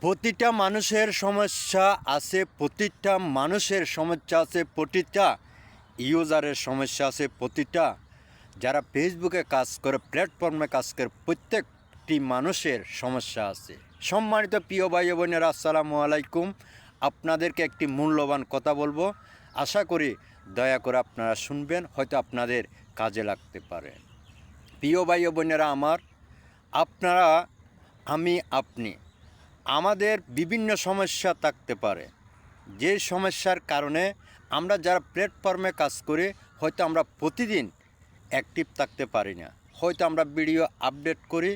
প্রতিটা মানুষের সমস্যা আছে, প্রতিটা মানুষের সমস্যা আছে, প্রতিটা ইউজারের সমস্যা আছে, প্রতিটা। যারা ফেসবুকে কাজ করে, প্ল্যাটফর্মে কাজ করে, প্রত্যেকটি মানুষের সমস্যা আছে। সম্মানিত প্রিয় ভাই বোনেরা, আসসালামু আলাইকুম। আপনাদেরকে একটি মূল্যবান কথা বলব। আশা করি দয়া করে আপনারা শুনবেন, হয়তো আপনাদের কাজে লাগতে পারে। প্রিয় ভাই বোনেরা আমার, আপনারা, আমি, আপনি। আমাদের বিভিন্ন সমস্যা থাকতে পারে। যে সমস্যার কারণে আমরা যারা প্ল্যাটফর্মে কাজ করি, হয়তো আমরা প্রতিদিন অ্যাক্টিভ থাকতে পারি না। হয়তো আমরা ভিডিও আপডেট করি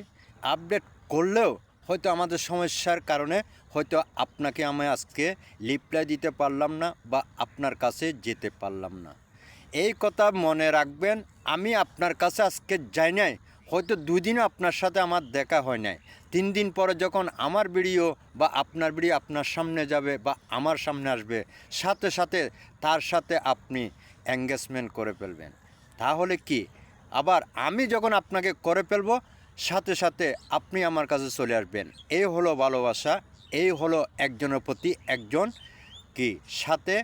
আপডেট করলেও হয়তো আমাদের সমস্যার কারণে হয়তো আপনাকে আমি আজকে রিপ্লাই দিতে পারলাম না বা আপনার কাছে যেতে পারলাম না। এই কথা মনে রাখবেন, আমি আপনার কাছে আজকে যাই নাই, হয়তো দুদিনও আপনার সাথে আমার দেখা হয় নাই। তিন দিন পরে যখন আমার ভিডিও বা আপনার ভিডিও আপনার সামনে যাবে বা আমার সামনে আসবে, সাথে সাথে তার সাথে আপনি এঙ্গেজমেন্ট করে ফেলবেন। তাহলে কি? আবার আমি যখন আপনাকে করে ফেলব, সাথে সাথে আপনি আমার কাছে চলে আসবেন। এই হলো ভালোবাসা, এই হলো একজনের প্রতি একজন কি? সাথে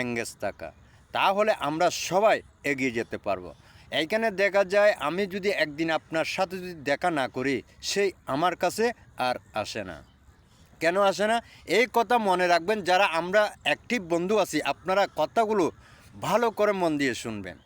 এঙ্গেজ থাকা। তাহলে আমরা সবাই এগিয়ে যেতে পারব। এইখানে দেখা যায় আমি যদি একদিন আপনার সাথে যদি দেখা না করি, সেই আমার কাছে আর আসে না। কেন আসে না? এই কথা মনে রাখবেন, যারা আমরা অ্যাক্টিভ বন্ধু আছি, আপনারা কথাগুলো ভালো করে মন দিয়ে শুনবেন।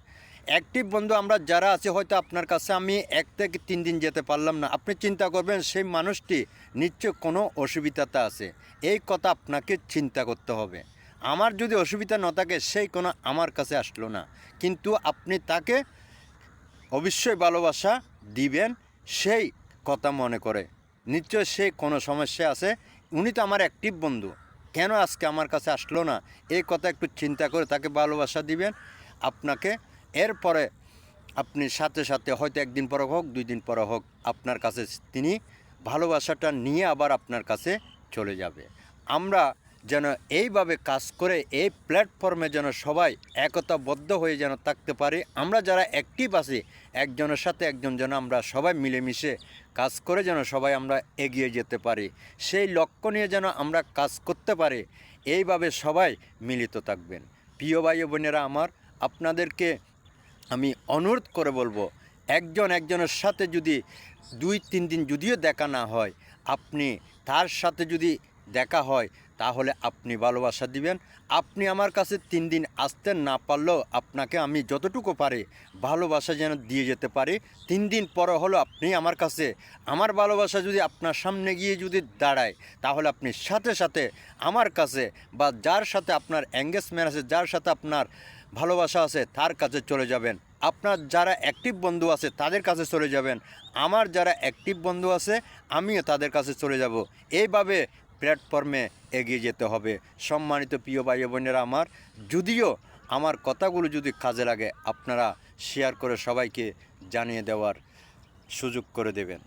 অ্যাক্টিভ বন্ধু আমরা যারা আছি, হয়তো আপনার কাছে আমি এক থেকে তিন দিন যেতে পারলাম না। আপনি চিন্তা করবেন, সেই মানুষটি নিশ্চয় কোনো অসুবিধাতে আছে। এই কথা আপনাকে চিন্তা করতে হবে। আমার যদি অসুবিধা না থাকে, সেই কোনো আমার কাছে আসলো না। কিন্তু আপনি তাকে অবশ্যই ভালোবাসা দিবেন, সেই কথা মনে করে। নিশ্চয় সে কোনো সমস্যা আছে, উনি তো আমার অ্যাক্টিভ বন্ধু। কেন আজকে আমার কাছে আসলো না? এই কথা একটু চিন্তা করে তাকে ভালোবাসা দিবেন। আপনাকে এরপরে আপনি সাথে সাথে হয়তো একদিন পরে হোক, দুই দিন পরে হোক, আপনার কাছে তিনি ভালোবাসাটা নিয়ে আবার আপনার কাছে চলে যাবে। আমরা যেন এইভাবে কাজ করে এই প্ল্যাটফর্মে যেন সবাই একতাবদ্ধ হয়ে যেন থাকতে পারি। আমরা যারা অ্যাক্টিভ আছি, একজনের সাথে একজন যেন আমরা সবাই মিলেমিশে কাজ করে যেন সবাই আমরা এগিয়ে যেতে পারি। সেই লক্ষ্য নিয়ে যেন আমরা কাজ করতে পারি, এইভাবে সবাই মিলিত থাকবেন। প্রিয় ভাই বোনেরা আমার, আপনাদেরকে আমি অনুরোধ করে বলব, একজন একজনের সাথে যদি দুই, তিন দিন যদিও দেখা না হয়, আপনি তার সাথে যদি দেখা হয় তাহলে আপনি ভালোবাসা দিবেন। আপনি আমার কাছে তিন দিন আসতে না পারলেও আপনাকে আমি যতটুকু পারি ভালোবাসা যেন দিয়ে যেতে পারি। তিন দিন পরে হলো আপনি আমার কাছে, আমার ভালোবাসা যদি আপনার সামনে গিয়ে যদি দাঁড়ায়, তাহলে আপনি সাথে সাথে আমার কাছে বা যার সাথে আপনার এঙ্গেজমেন্ট আছে, যার সাথে আপনার ভালোবাসা আছে, তার কাছে চলে যাবেন। আপনার যারা অ্যাক্টিভ বন্ধু আছে, তাদের কাছে চলে যাবেন। আমার যারা অ্যাক্টিভ বন্ধু আছে, আমিও তাদের কাছে চলে যাব। এইভাবে প্ল্যাটফর্মে এগিয়ে যেতে হবে। সম্মানিত প্রিয় ভাই বোনেরা আমার, যদিও আমার কথাগুলো যদি কাজে লাগে, আপনারা শেয়ার করে সবাইকে জানিয়ে দেওয়ার সুযোগ করে দেবেন।